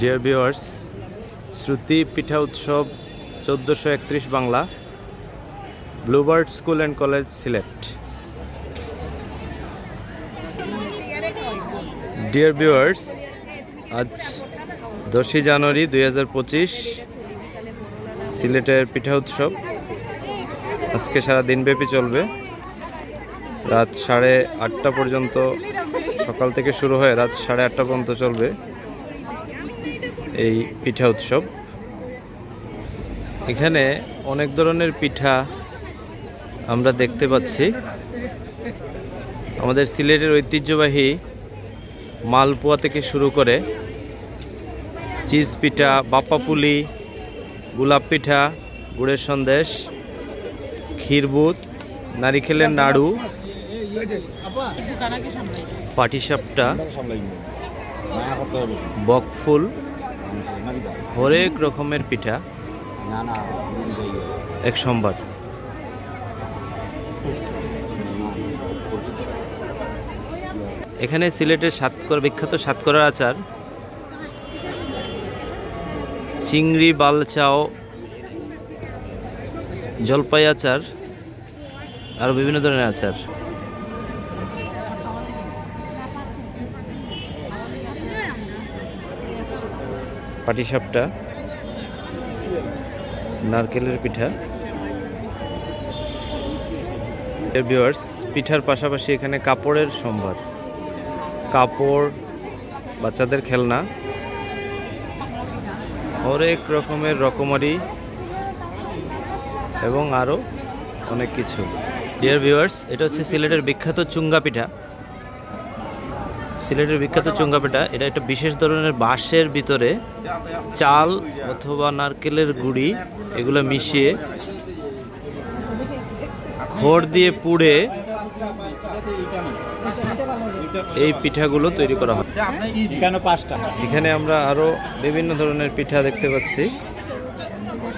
Dear viewers শ্রুতি পিঠা উৎসব চোদ্দোশো একত্রিশ Bangla Bluebird school and college Sylhet dear viewers আজ দশই জানুয়ারি দুই হাজার পঁচিশ সিলেটের পিঠা উৎসব আজকে সারা দিনব্যাপী চলবে। রাত সাড়ে আটটা পর্যন্ত সকাল থেকে শুরু হয়ে রাত সাড়ে আটটা পর্যন্ত চলবে। এই পিঠা উৎসব। এখানে অনেক ধরনের পিঠা আমরা দেখতে পাচ্ছি। আমাদের সিলেটের ঐতিহ্যবাহী মালপোয়া থেকে শুরু করে চিজ পিঠা বাপ্পাপুলি গোলাপ পিঠা, গুড়ের সন্দেশ ক্ষীরবুত নারিকেলের নাড়ু, পাটিসাপটা, বকফুল হরেক রকমের পিঠা এক সোমবার। এখানে সিলেটের সাতকর বিখ্যাত সাতকরার আচার। চিংড়ি বালচাও জলপাই আচার আরও বিভিন্ন ধরনের আচার। পাটিসাপটা, নারকেলের পিঠা। ভিউয়ার্স পিঠার পাশাপাশি এখানে কাপড়ের সম্ভার। কাপড়, বাচ্চাদের খেলনা, হরেক রকমের রকমারি এবং আরও অনেক কিছু। ডিয়ার ভিউয়ার্স এটা হচ্ছে সিলেটের বিখ্যাত চুঙ্গা পিঠা। সিলেটের বিখ্যাত চুঙ্গা পিঠা এটা একটা বিশেষ ধরনের বাঁশের ভিতরে চাল অথবা নারকেলের গুড়ি এগুলো মিশিয়ে খড় দিয়ে পুড়ে এই পিঠাগুলো তৈরি করা হয়। এখানে এখানে আমরা আরও বিভিন্ন ধরনের পিঠা দেখতে পাচ্ছি।